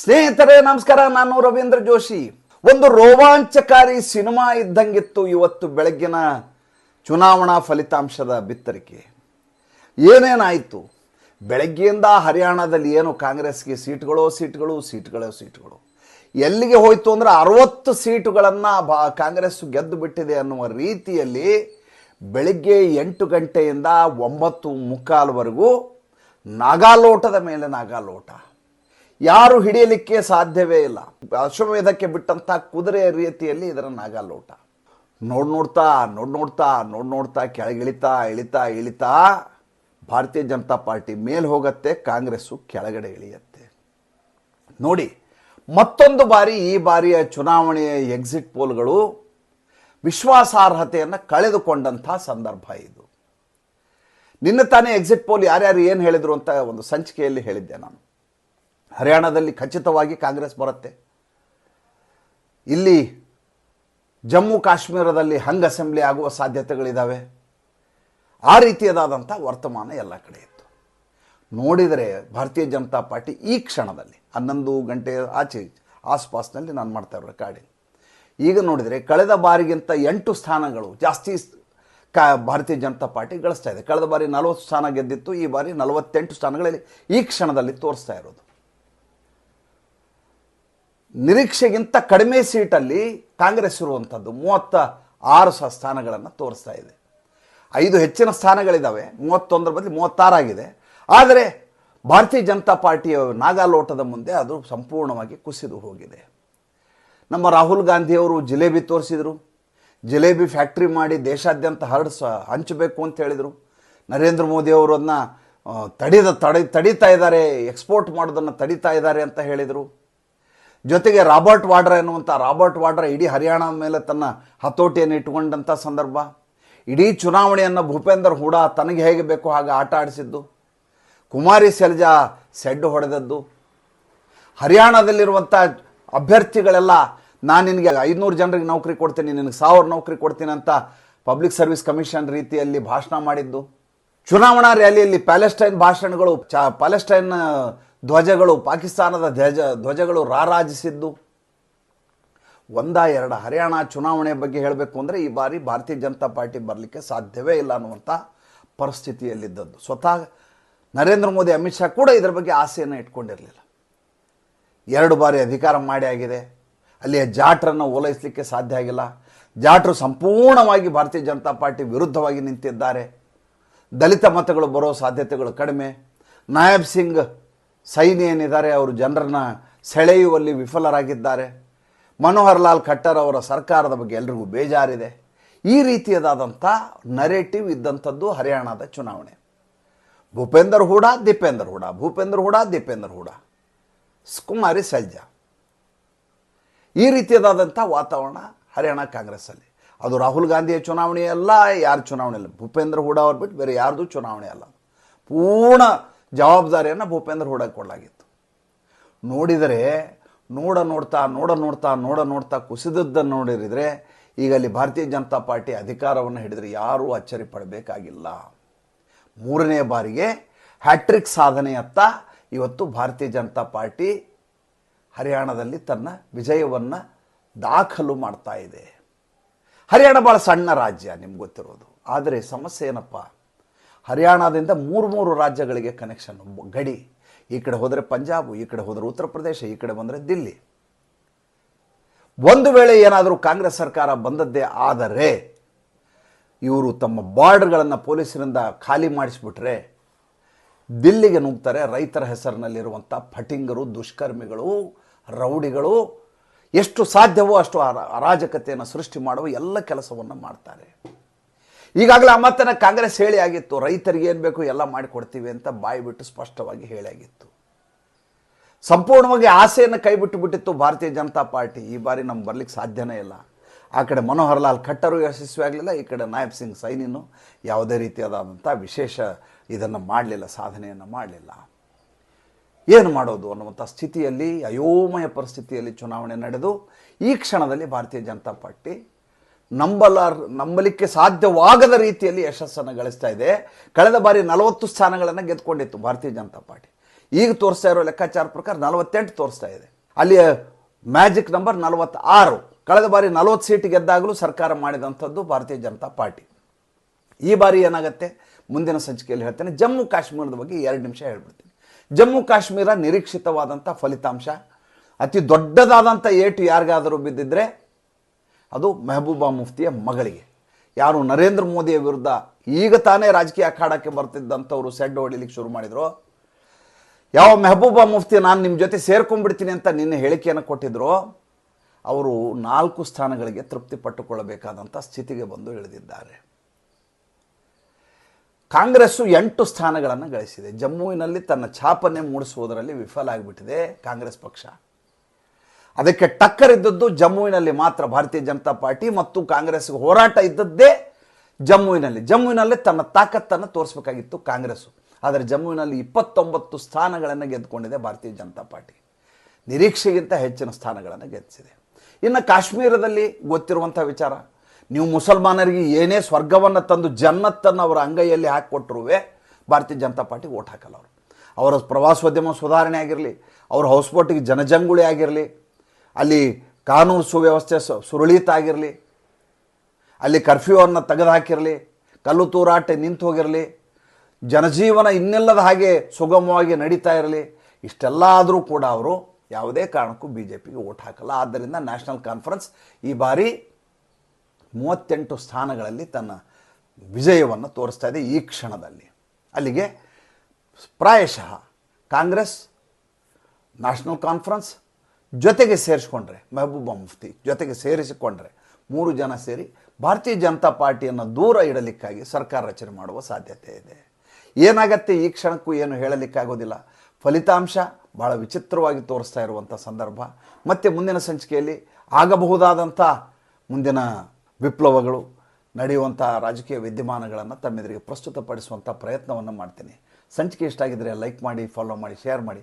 ಸ್ನೇಹಿತರೆ, ನಮಸ್ಕಾರ. ನಾನು ರವೀಂದ್ರ ಜೋಶಿ. ಒಂದು ರೋಮಾಂಚಕಾರಿ ಸಿನಿಮಾ ಇದ್ದಂಗಿತ್ತು ಇವತ್ತು ಬೆಳಗ್ಗಿನ ಚುನಾವಣಾ ಫಲಿತಾಂಶದ ಬಿತ್ತರಿಕೆ. ಏನೇನಾಯಿತು? ಬೆಳಗ್ಗೆಯಿಂದ ಹರಿಯಾಣದಲ್ಲಿ ಏನು ಕಾಂಗ್ರೆಸ್ಗೆ ಸೀಟ್ಗಳೋ ಸೀಟ್ಗಳು ಸೀಟ್ಗಳೋ ಸೀಟ್ಗಳು. ಎಲ್ಲಿಗೆ ಹೋಯ್ತು ಅಂದರೆ ಅರವತ್ತು ಸೀಟುಗಳನ್ನು ಬಾ, ಕಾಂಗ್ರೆಸ್ ಗೆದ್ದು ಬಿಟ್ಟಿದೆ ಅನ್ನುವ ರೀತಿಯಲ್ಲಿ ಬೆಳಗ್ಗೆ ಎಂಟು ಗಂಟೆಯಿಂದ ಒಂಬತ್ತು ಮುಕ್ಕಾಲ್ವರೆಗೂ ನಾಗಾಲೋಟದ ಮೇಲೆ ನಾಗಾಲೋಟ. ಯಾರು ಹಿಡಿಯಲಿಕ್ಕೆ ಸಾಧ್ಯವೇ ಇಲ್ಲ. ಅಶ್ವಮೇಧಕ್ಕೆ ಬಿಟ್ಟಂಥ ಕುದುರೆಯ ರೀತಿಯಲ್ಲಿ ಇದರ ನಾಗಾಲೋಟ. ನೋಡ್ ನೋಡ್ತಾ ನೋಡ್ ನೋಡ್ತಾ ನೋಡ್ ನೋಡ್ತಾ ಕೆಳಗಿಳಿತಾ ಇಳಿತಾ ಇಳಿತಾ ಭಾರತೀಯ ಜನತಾ ಪಾರ್ಟಿ ಮೇಲೆ ಹೋಗತ್ತೆ, ಕಾಂಗ್ರೆಸ್ಸು ಕೆಳಗಡೆ ಇಳಿಯತ್ತೆ. ನೋಡಿ, ಮತ್ತೊಂದು ಬಾರಿ ಈ ಬಾರಿಯ ಚುನಾವಣೆಯ ಎಕ್ಸಿಟ್ ಪೋಲ್ಗಳು ವಿಶ್ವಾಸಾರ್ಹತೆಯನ್ನು ಕಳೆದುಕೊಂಡಂಥ ಸಂದರ್ಭ ಇದು. ನಿನ್ನ ತಾನೇ ಎಕ್ಸಿಟ್ ಪೋಲ್ ಯಾರ್ಯಾರು ಏನು ಹೇಳಿದರು ಅಂತ ಒಂದು ಸಂಚಿಕೆಯಲ್ಲಿ ಹೇಳಿದ್ದೆ ನಾನು. ಹರಿಯಾಣದಲ್ಲಿ ಖಚಿತವಾಗಿ ಕಾಂಗ್ರೆಸ್ ಬರುತ್ತೆ. ಇಲ್ಲಿ ಜಮ್ಮು ಕಾಶ್ಮೀರದಲ್ಲಿ ಹಂಗ್ ಅಸೆಂಬ್ಲಿ ಆಗುವ ಸಾಧ್ಯತೆಗಳಿದ್ದಾವೆ ಆ ರೀತಿಯದಾದಂಥ ವರ್ತಮಾನ ಎಲ್ಲ ಕಡೆ ಇತ್ತು. ನೋಡಿದರೆ ಭಾರತೀಯ ಜನತಾ ಪಾರ್ಟಿ ಈ ಕ್ಷಣದಲ್ಲಿ, ಹನ್ನೊಂದು ಗಂಟೆ ಆಚೆ ಆಸ್ಪಾಸ್ನಲ್ಲಿ ನಾನು ಮಾಡ್ತಾ ಇರೋ ರೆಕಾರ್ಡಿಂಗ್ ಈಗ ನೋಡಿದರೆ ಕಳೆದ ಬಾರಿಗಿಂತ ಎಂಟು ಸ್ಥಾನಗಳು ಜಾಸ್ತಿ ಕಾ ಭಾರತೀಯ ಜನತಾ ಪಾರ್ಟಿ ಗಳಿಸ್ತಾ ಇದೆ. ಕಳೆದ ಬಾರಿ ನಲವತ್ತು ಸ್ಥಾನ ಗೆದ್ದಿತ್ತು, ಈ ಬಾರಿ ನಲವತ್ತೆಂಟು ಸ್ಥಾನಗಳಲ್ಲಿ ಈ ಕ್ಷಣದಲ್ಲಿ ತೋರಿಸ್ತಾ ಇರೋದು. ನಿರೀಕ್ಷೆಗಿಂತ ಕಡಿಮೆ ಸೀಟಲ್ಲಿ ಕಾಂಗ್ರೆಸ್ ಇರುವಂಥದ್ದು ಮೂವತ್ತ ಆರು ಸಹ ಸ್ಥಾನಗಳನ್ನು ತೋರಿಸ್ತಾ ಇದೆ. ಐದು ಹೆಚ್ಚಿನ ಸ್ಥಾನಗಳಿದ್ದಾವೆ ಮೂವತ್ತೊಂದರ ಬದಲು ಮೂವತ್ತಾರಾಗಿದೆ. ಆದರೆ ಭಾರತೀಯ ಜನತಾ ಪಾರ್ಟಿಯ ನಾಗಾಲೋಟದ ಮುಂದೆ ಅದು ಸಂಪೂರ್ಣವಾಗಿ ಕುಸಿದು ಹೋಗಿದೆ. ನಮ್ಮ ರಾಹುಲ್ ಗಾಂಧಿಯವರು ಜಿಲೇಬಿ ತೋರಿಸಿದರು. ಜಿಲೇಬಿ ಫ್ಯಾಕ್ಟ್ರಿ ಮಾಡಿ ದೇಶಾದ್ಯಂತ ಹರಡಿಸ ಹಂಚಬೇಕು ಅಂತ ಹೇಳಿದರು. ನರೇಂದ್ರ ಮೋದಿ ಅವರು ಅದನ್ನ ತಡೆದ, ತಡೆ, ತಡೀತಾ ಇದ್ದಾರೆ, ಎಕ್ಸ್ಪೋರ್ಟ್ ಮಾಡೋದನ್ನು ತಡೀತಾ ಇದ್ದಾರೆ ಅಂತ ಹೇಳಿದರು. ಜೊತೆಗೆ ರಾಬರ್ಟ್ ವಾಡ್ರ ಎನ್ನುವಂಥ ರಾಬರ್ಟ್ ವಾಡ್ರ ಇಡೀ ಹರಿಯಾಣದ ಮೇಲೆ ತನ್ನ ಹತೋಟಿಯನ್ನು ಇಟ್ಟುಕೊಂಡಂಥ ಸಂದರ್ಭ. ಇಡೀ ಚುನಾವಣೆಯನ್ನು ಭೂಪೇಂದರ್ ಹೂಡ ತನಗೆ ಹೇಗೆ ಬೇಕೋ ಹಾಗೆ ಆಟ ಆಡಿಸಿದ್ದು. ಕುಮಾರಿ ಸೆಲ್ಜಾ ಸೆಡ್ಡು ಹೊಡೆದದ್ದು. ಹರಿಯಾಣದಲ್ಲಿರುವಂಥ ಅಭ್ಯರ್ಥಿಗಳೆಲ್ಲ ನಾನು ನಿನಗೆ ಐದುನೂರು ಜನರಿಗೆ ನೌಕರಿ ಕೊಡ್ತೀನಿ, ನಿನಗೆ ಸಾವಿರ ನೌಕರಿ ಕೊಡ್ತೀನಿ ಅಂತ ಪಬ್ಲಿಕ್ ಸರ್ವಿಸ್ ಕಮಿಷನ್ ರೀತಿಯಲ್ಲಿ ಭಾಷಣ ಮಾಡಿದ್ದು. ಚುನಾವಣಾ ರ್ಯಾಲಿಯಲ್ಲಿ ಪ್ಯಾಲೆಸ್ಟೈನ್ ಭಾಷಣಗಳು ಚ, ಪ್ಯಾಲೆಸ್ಟೈನ್ ಧ್ವಜಗಳು, ಪಾಕಿಸ್ತಾನದ ಧ್ವಜ, ಧ್ವಜಗಳು ರಾರಾಜಿಸಿದ್ದು. ಒಂದ ಎರಡ ಹರಿಯಾಣ ಚುನಾವಣೆ ಬಗ್ಗೆ ಹೇಳಬೇಕು ಅಂದರೆ ಈ ಬಾರಿ ಭಾರತೀಯ ಜನತಾ ಪಾರ್ಟಿ ಬರಲಿಕ್ಕೆ ಸಾಧ್ಯವೇ ಇಲ್ಲ ಅನ್ನುವಂಥ ಪರಿಸ್ಥಿತಿಯಲ್ಲಿದ್ದದ್ದು. ಸ್ವತಃ ನರೇಂದ್ರ ಮೋದಿ, ಅಮಿತ್ ಶಾ ಕೂಡ ಇದರ ಬಗ್ಗೆ ಆಸೆಯನ್ನು ಇಟ್ಕೊಂಡಿರಲಿಲ್ಲ. ಎರಡು ಬಾರಿ ಅಧಿಕಾರ ಮಾಡಿ ಆಗಿದೆ. ಅಲ್ಲಿಯ ಜಾಟ್ರನ್ನು ಓಲೈಸಲಿಕ್ಕೆ ಸಾಧ್ಯ ಆಗಿಲ್ಲ. ಜಾಟ್ರು ಸಂಪೂರ್ಣವಾಗಿ ಭಾರತೀಯ ಜನತಾ ಪಾರ್ಟಿ ವಿರುದ್ಧವಾಗಿ ನಿಂತಿದ್ದಾರೆ. ದಲಿತ ಮತಗಳು ಬರೋ ಸಾಧ್ಯತೆಗಳು ಕಡಿಮೆ. ನಾಯಬ್ ಸಿಂಗ್ ಸೈನಿ ಏನಿದ್ದಾರೆ ಅವರು ಜನರನ್ನ ಸೆಳೆಯುವಲ್ಲಿ ವಿಫಲರಾಗಿದ್ದಾರೆ. ಮನೋಹರ್ ಲಾಲ್ ಖಟ್ಟರ್ ಅವರ ಸರ್ಕಾರದ ಬಗ್ಗೆ ಎಲ್ರಿಗೂ ಬೇಜಾರಿದೆ. ಈ ರೀತಿಯದಾದಂಥ ನರೇಟಿವ್ ಇದ್ದಂಥದ್ದು ಹರಿಯಾಣದ ಚುನಾವಣೆ. ಭೂಪೇಂದರ್ ಹೂಡಾ, ದೀಪೇಂದರ್ ಹೂಡಾ, ಭೂಪೇಂದರ್ ಹೂಡಾ, ದೀಪೇಂದರ್ ಹೂಡ. ಕುಮಾರಿ ಸಜ್ಜ. ಈ ರೀತಿಯದಾದಂಥ ವಾತಾವರಣ ಹರಿಯಾಣ ಕಾಂಗ್ರೆಸ್ಸಲ್ಲಿ. ಅದು ರಾಹುಲ್ ಗಾಂಧಿಯ ಚುನಾವಣೆ ಅಲ್ಲ ಯಾರ ಚುನಾವಣೆ ಅಲ್ಲ ಭೂಪೇಂದ್ರ ಹೂಡ ಅವ್ರು ಬಿಟ್ಟು ಬೇರೆ ಯಾರ್ದು ಚುನಾವಣೆ ಅಲ್ಲ. ಪೂರ್ಣ ಜವಾಬ್ದಾರಿಯನ್ನು ಭೂಪೇಂದ್ರ ಹೂಡಕ್ಕೆ ಕೊಡಲಾಗಿತ್ತು. ನೋಡಿದರೆ ನೋಡ ನೋಡ್ತಾ ನೋಡ ನೋಡ್ತಾ ನೋಡ ನೋಡ್ತಾ ಕುಸಿದದ್ದನ್ನು ನೋಡಿದರೆ ಈಗ ಅಲ್ಲಿ ಭಾರತೀಯ ಜನತಾ ಪಾರ್ಟಿ ಅಧಿಕಾರವನ್ನು ಹಿಡಿದ್ರೆ ಯಾರೂ ಅಚ್ಚರಿ ಪಡಬೇಕಾಗಿಲ್ಲ. ಮೂರನೇ ಬಾರಿಗೆ ಹ್ಯಾಟ್ರಿಕ್ ಸಾಧನೆಯತ್ತ ಇವತ್ತು ಭಾರತೀಯ ಜನತಾ ಪಾರ್ಟಿ ಹರಿಯಾಣದಲ್ಲಿ ತನ್ನ ವಿಜಯವನ್ನು ದಾಖಲು ಮಾಡ್ತಾ ಇದೆ. ಹರಿಯಾಣ ಭಾಳ ಸಣ್ಣ ರಾಜ್ಯ, ನಿಮ್ಗೆ ಗೊತ್ತಿರೋದು. ಆದರೆ ಸಮಸ್ಯೆ ಏನಪ್ಪ? ಹರಿಯಾಣದಿಂದ ಮೂರು ಮೂರು ರಾಜ್ಯಗಳಿಗೆ ಕನೆಕ್ಷನ್ ಗಡಿ, ಈ ಕಡೆ ಹೋದರೆ ಪಂಜಾಬು, ಈ ಕಡೆ ಹೋದರೆ ಉತ್ತರ ಪ್ರದೇಶ, ಈ ಕಡೆ ಬಂದರೆ ದಿಲ್ಲಿ. ಒಂದು ವೇಳೆ ಏನಾದರೂ ಕಾಂಗ್ರೆಸ್ ಸರ್ಕಾರ ಬಂದದ್ದೇ ಆದರೆ, ಇವರು ತಮ್ಮ ಬಾರ್ಡರ್ಗಳನ್ನು ಪೊಲೀಸರಿಂದ ಖಾಲಿ ಮಾಡಿಸಿಬಿಟ್ರೆ, ದಿಲ್ಲಿಗೆ ನುಗ್ತಾರೆ ರೈತರ ಹೆಸರಿನಲ್ಲಿರುವಂಥ ಫಟಿಂಗರು, ದುಷ್ಕರ್ಮಿಗಳು, ರೌಡಿಗಳು. ಎಷ್ಟು ಸಾಧ್ಯವೋ ಅಷ್ಟು ಅರ- ಅರಾಜಕತೆಯನ್ನು ಸೃಷ್ಟಿ ಮಾಡುವ ಎಲ್ಲ ಕೆಲಸವನ್ನು ಮಾಡ್ತಾರೆ. ಈಗಾಗಲೇ ಆ ಮಾತನ್ನ ಕಾಂಗ್ರೆಸ್ ಹೇಳಿ ಆಗಿತ್ತು, ರೈತರಿಗೆ ಏನು ಬೇಕು ಎಲ್ಲ ಮಾಡಿಕೊಡ್ತೀವಿ ಅಂತ ಬಾಯಿ ಬಿಟ್ಟು ಸ್ಪಷ್ಟವಾಗಿ ಹೇಳಿಯಾಗಿತ್ತು ಸಂಪೂರ್ಣವಾಗಿ ಆಸೆಯನ್ನು ಕೈಬಿಟ್ಟು ಬಿಟ್ಟಿತ್ತು ಭಾರತೀಯ ಜನತಾ ಪಾರ್ಟಿ. ಈ ಬಾರಿ ನಮ್ಗೆ ಬರ್ಲಿಕ್ಕೆ ಸಾಧ್ಯನೇ ಇಲ್ಲ. ಆ ಕಡೆ ಮನೋಹರ್ ಲಾಲ್ ಖಟ್ಟರು ಯಶಸ್ವಿ ಆಗಲಿಲ್ಲ, ಈ ಕಡೆ ನಾಯಬ್ ಸಿಂಗ್ ಸೈನಿನು ಯಾವುದೇ ರೀತಿಯಾದಂಥ ವಿಶೇಷ ಇದನ್ನು ಮಾಡಲಿಲ್ಲ, ಸಾಧನೆಯನ್ನು ಮಾಡಲಿಲ್ಲ. ಏನು ಮಾಡೋದು ಅನ್ನುವಂಥ ಸ್ಥಿತಿಯಲ್ಲಿ, ಅಯೋಮಯ ಪರಿಸ್ಥಿತಿಯಲ್ಲಿ ಚುನಾವಣೆ ನಡೆದು, ಈ ಕ್ಷಣದಲ್ಲಿ ಭಾರತೀಯ ಜನತಾ ಪಾರ್ಟಿ ನಂಬಲಾರ್ ನಂಬಲಿಕ್ಕೆ ಸಾಧ್ಯವಾಗದ ರೀತಿಯಲ್ಲಿ ಯಶಸ್ಸನ್ನು ಗಳಿಸ್ತಾ ಇದೆ. ಕಳೆದ ಬಾರಿ ನಲವತ್ತು ಸ್ಥಾನಗಳನ್ನು ಗೆದ್ದುಕೊಂಡಿತ್ತು ಭಾರತೀಯ ಜನತಾ ಪಾರ್ಟಿ. ಈಗ ತೋರಿಸ್ತಾ ಇರೋ ಲೆಕ್ಕಾಚಾರ ಪ್ರಕಾರ ನಲವತ್ತೆಂಟು ತೋರಿಸ್ತಾ ಇದೆ. ಅಲ್ಲಿ ಮ್ಯಾಜಿಕ್ ನಂಬರ್ ನಲವತ್ತಾರು. ಕಳೆದ ಬಾರಿ ನಲವತ್ತು ಸೀಟ್ ಗೆದ್ದಾಗಲೂ ಸರ್ಕಾರ ಮಾಡಿದಂಥದ್ದು ಭಾರತೀಯ ಜನತಾ ಪಾರ್ಟಿ. ಈ ಬಾರಿ ಏನಾಗುತ್ತೆ? ಮುಂದಿನ ಸಂಚಿಕೆಯಲ್ಲಿ ಹೇಳ್ತೇನೆ. ಜಮ್ಮು ಕಾಶ್ಮೀರದ ಬಗ್ಗೆ ಎರಡು ನಿಮಿಷ ಹೇಳ್ಬಿಡ್ತೀನಿ. ಜಮ್ಮು ಕಾಶ್ಮೀರ ನಿರೀಕ್ಷಿತವಾದಂಥ ಫಲಿತಾಂಶ. ಅತಿ ದೊಡ್ಡದಾದಂಥ ಏಟು ಯಾರಿಗಾದರೂ ಬಿದ್ದಿದ್ರೆ ಅದು ಮೆಹಬೂಬಾ ಮುಫ್ತಿಯ ಮಗಳಿಗೆ. ಯಾರು ನರೇಂದ್ರ ಮೋದಿಯ ವಿರುದ್ಧ ಈಗ ತಾನೇ ರಾಜಕೀಯ ಅಖಾಡಕ್ಕೆ ಬರ್ತಿದ್ದಂಥವ್ರು ಸೆಡ್ ಹೊಡಿಲಿಕ್ಕೆ ಶುರು ಮಾಡಿದ್ರು. ಯಾವ ಮೆಹಬೂಬಾ ಮುಫ್ತಿ ನಾನು ನಿಮ್ಮ ಜೊತೆ ಸೇರ್ಕೊಂಡ್ಬಿಡ್ತೀನಿ ಅಂತ ನಿನ್ನೆ ಹೇಳಿಕೆಯನ್ನು ಕೊಟ್ಟಿದ್ರು. ಅವರು ನಾಲ್ಕು ಸ್ಥಾನಗಳಿಗೆ ತೃಪ್ತಿ ಪಟ್ಟುಕೊಳ್ಳಬೇಕಾದಂಥ ಸ್ಥಿತಿಗೆ ಬಂದು ಇಳಿದಿದ್ದಾರೆ. ಕಾಂಗ್ರೆಸ್ಸು ಎಂಟು ಸ್ಥಾನಗಳನ್ನು ಗಳಿಸಿದೆ. ಜಮ್ಮುವಿನಲ್ಲಿ ತನ್ನ ಛಾಪನೆ ಮೂಡಿಸುವುದರಲ್ಲಿ ವಿಫಲ ಆಗಿಬಿಟ್ಟಿದೆ ಕಾಂಗ್ರೆಸ್ ಪಕ್ಷ. ಅದಕ್ಕೆ ಟಕ್ಕರ್ ಇದ್ದದ್ದು ಜಮ್ಮುವಿನಲ್ಲಿ ಮಾತ್ರ. ಭಾರತೀಯ ಜನತಾ ಪಾರ್ಟಿ ಮತ್ತು ಕಾಂಗ್ರೆಸ್ ಹೋರಾಟ ಇದ್ದದ್ದೇ ಜಮ್ಮುವಿನಲ್ಲಿ. ಜಮ್ಮುವಿನಲ್ಲೇ ತನ್ನ ತಾಕತ್ತನ್ನು ತೋರಿಸಬೇಕಾಗಿತ್ತು ಕಾಂಗ್ರೆಸ್ಸು. ಆದರೆ ಜಮ್ಮುವಿನಲ್ಲಿ ಇಪ್ಪತ್ತೊಂಬತ್ತು ಸ್ಥಾನಗಳನ್ನು ಗೆದ್ದುಕೊಂಡಿದೆ ಭಾರತೀಯ ಜನತಾ ಪಾರ್ಟಿ. ನಿರೀಕ್ಷೆಗಿಂತ ಹೆಚ್ಚಿನ ಸ್ಥಾನಗಳನ್ನು ಗೆದ್ದಿದೆ. ಇನ್ನು ಕಾಶ್ಮೀರದಲ್ಲಿ ಗೊತ್ತಿರುವಂಥ ವಿಚಾರ. ನೀವು ಮುಸಲ್ಮಾನರಿಗೆ ಏನೇ ಸ್ವರ್ಗವನ್ನು ತಂದು ಜನ್ನತ್ತನ್ನು ಅವರ ಅಂಗೈಯಲ್ಲಿ ಹಾಕಿಕೊಟ್ರುವೆ ಭಾರತೀಯ ಜನತಾ ಪಾರ್ಟಿ ಓಟ್ ಹಾಕಲ್ಲ ಅವರು. ಅವರ ಪ್ರವಾಸೋದ್ಯಮ ಸುಧಾರಣೆ ಆಗಿರಲಿ, ಅವ್ರ ಹೌಸ್ಬೋಟಿಗೆ ಜನಜಂಗುಳಿ ಆಗಿರಲಿ ಅಲ್ಲಿ ಕಾನೂನು ಸುವ್ಯವಸ್ಥೆ ಸು- ಸುರಳಿತ ಆಗಿರಲಿ ಅಲ್ಲಿ ಕರ್ಫ್ಯೂವನ್ನು ತೆಗೆದುಹಾಕಿರಲಿ, ಕಲ್ಲು ತೂರಾಟ ನಿಂತು ಹೋಗಿರಲಿ, ಜನಜೀವನ ಇನ್ನೆಲ್ಲದ ಹಾಗೆ ಸುಗಮವಾಗಿ ನಡೀತಾ ಇರಲಿ, ಇಷ್ಟೆಲ್ಲ ಆದರೂ ಕೂಡ ಅವರು ಯಾವುದೇ ಕಾರಣಕ್ಕೂ ಬಿ ಜೆ ಪಿಗೆ ಓಟ್ ಹಾಕಲ್ಲ. ಆದ್ದರಿಂದ ನ್ಯಾಷನಲ್ ಕಾನ್ಫರೆನ್ಸ್ ಈ ಬಾರಿ ಮೂವತ್ತೆಂಟು ಸ್ಥಾನಗಳಲ್ಲಿ ತನ್ನ ವಿಜಯವನ್ನು ತೋರಿಸ್ತಾ ಇದೆ ಈ ಕ್ಷಣದಲ್ಲಿ. ಅಲ್ಲಿಗೆ ಪ್ರಾಯಶಃ ಕಾಂಗ್ರೆಸ್, ನ್ಯಾಷನಲ್ ಕಾನ್ಫರೆನ್ಸ್ ಜೊತೆಗೆ ಸೇರಿಸ್ಕೊಂಡ್ರೆ, ಮೆಹಬೂಬ ಮುಫ್ತಿ ಜೊತೆಗೆ ಸೇರಿಸಿಕೊಂಡ್ರೆ ಮೂರು ಜನ ಸೇರಿ ಭಾರತೀಯ ಜನತಾ ಪಾರ್ಟಿಯನ್ನು ದೂರ ಇಡಲಿಕ್ಕಾಗಿ ಸರ್ಕಾರ ರಚನೆ ಮಾಡುವ ಸಾಧ್ಯತೆ ಇದೆ. ಏನಾಗತ್ತೆ ಈ ಕ್ಷಣಕ್ಕೂ ಏನು ಹೇಳಲಿಕ್ಕಾಗೋದಿಲ್ಲ. ಫಲಿತಾಂಶ ಭಾಳ ವಿಚಿತ್ರವಾಗಿ ತೋರಿಸ್ತಾ ಇರುವಂಥ ಸಂದರ್ಭ. ಮತ್ತು ಮುಂದಿನ ಸಂಚಿಕೆಯಲ್ಲಿ ಆಗಬಹುದಾದಂಥ ಮುಂದಿನ ವಿಪ್ಲವಗಳು, ನಡೆಯುವಂಥ ರಾಜಕೀಯ ವಿದ್ಯಮಾನಗಳನ್ನು ತಮ್ಮೆದುರಿಗೆ ಪ್ರಸ್ತುತಪಡಿಸುವಂಥ ಪ್ರಯತ್ನವನ್ನು ಮಾಡ್ತೀನಿ. ಸಂಚಿಕೆ ಇಷ್ಟ ಆಗಿದ್ದರೆ ಲೈಕ್ ಮಾಡಿ ಫಾಲೋ ಮಾಡಿ ಶೇರ್ ಮಾಡಿ.